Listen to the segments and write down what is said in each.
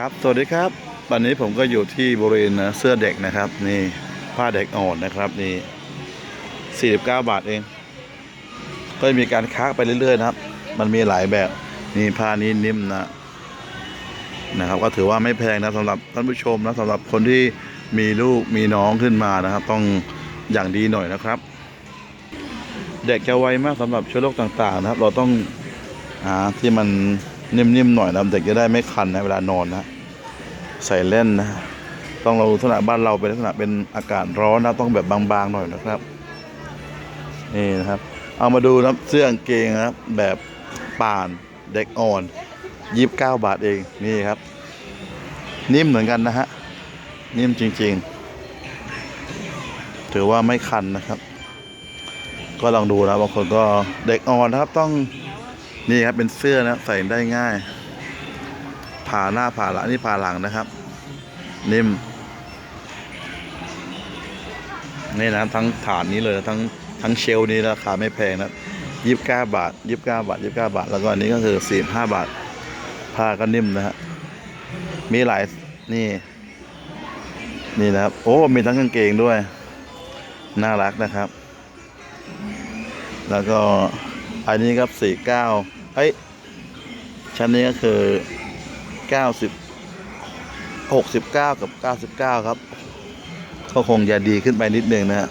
ครับ สวัสดีครับ วันนี้ผมก็อยู่ที่บริเวณนะเสื้อเด็กนะครับ นี่ผ้าเด็กอ่อนนะครับนี่49 บาทเอง ก็มีการค้าไปเรื่อยๆนะครับ มันมีหลายแบบ นี่ผ้านี้นิ่มนะนะครับ ก็ถือว่าไม่แพงนะสำหรับท่านผู้ชมนะสำหรับคนที่มีลูกมีน้องขึ้นมานะครับ ต้องอย่างดีหน่อยนะครับ เด็กจะไวมากสำหรับเชื้อโรคต่างๆนะครับ เราต้องหาที่มัน นิ่มๆหน่อยนะเด็กจะได้ไม่คันนะเวลานอนนะใส่เล่นนะต้องเราลักษณะบ้านเราเป็นลักษณะเป็นอากาศร้อนนะต้องแบบบางๆหน่อยนะครับนี่นะครับ เอามาดูนะเสื้อกางเกงนะครับ แบบป่านเด็กอ่อนยี่สิบเก้าบาทเองนี่ครับ นิ่มเหมือนกันนะฮะนิ่มจริง ๆ ถือว่าไม่คันนะครับ ก็ลองดูนะบางคนก็เด็กอ่อนนะครับต้อง นี่ครับเป็นเสื้อนะใส่ได้ง่าย ผ่าหน้าผ่าหลังนี่ผ่าหลังนะครับ นิ่มนี่นะทั้งฐานนี้เลยทั้งทั้งเชลนี้ราคาไม่แพงนะยี่สิบเก้าบาทยี่สิบเก้าบาทยี่สิบเก้าบาท แล้วก็อันนี้ก็คือสี่ห้าบาทผ้าก็นิ่มนะฮะมีหลายนี่ นี่นะครับ โอ้มีทั้งกางเกงด้วย น่ารักนะครับ แล้วก็ อันนี้ครับสี่เก้าเอ้ย ชั้นนี้ก็คือเก้าสิบหกสิบเก้ากับเก้าสิบเก้าครับ ก็คงจะดีขึ้นไปนิดนึงนะฮะ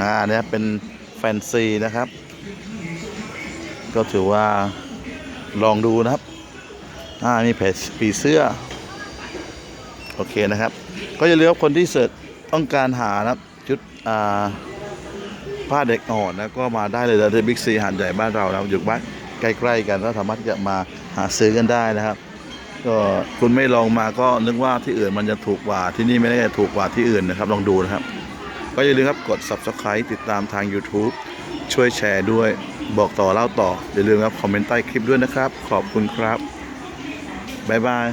อ่าเนี่ยเป็นแฟนซีนะครับ ก็ถือว่าลองดูนะครับ อ่ามีแผลปีเสื้อ โอเคนะครับ ก็อย่าลืมว่าคนที่เสิร์ชต้องการหานะครับ ชุด อ่า ผ้าเด็กอ่อนนะก็มาได้เลยนะที่บิ๊กซีหาดใหญ่บ้านเรานะครับอยู่บ้านใกล้ๆกันก็สามารถจะมาหาซื้อกันได้นะครับก็คุณไม่ลองมาก็นึกว่าที่อื่นมันจะถูกกว่าที่นี่ไม่ได้ถูกกว่าที่อื่นนะครับ ลองดูนะครับ ก็อย่าลืมครับกด subscribe ติดตามทาง YouTube ช่วยแชร์ด้วยบอกต่อเล่าต่ออย่าลืมครับคอมเมนต์ใต้คลิปด้วยนะครับ ขอบคุณครับบ๊ายบาย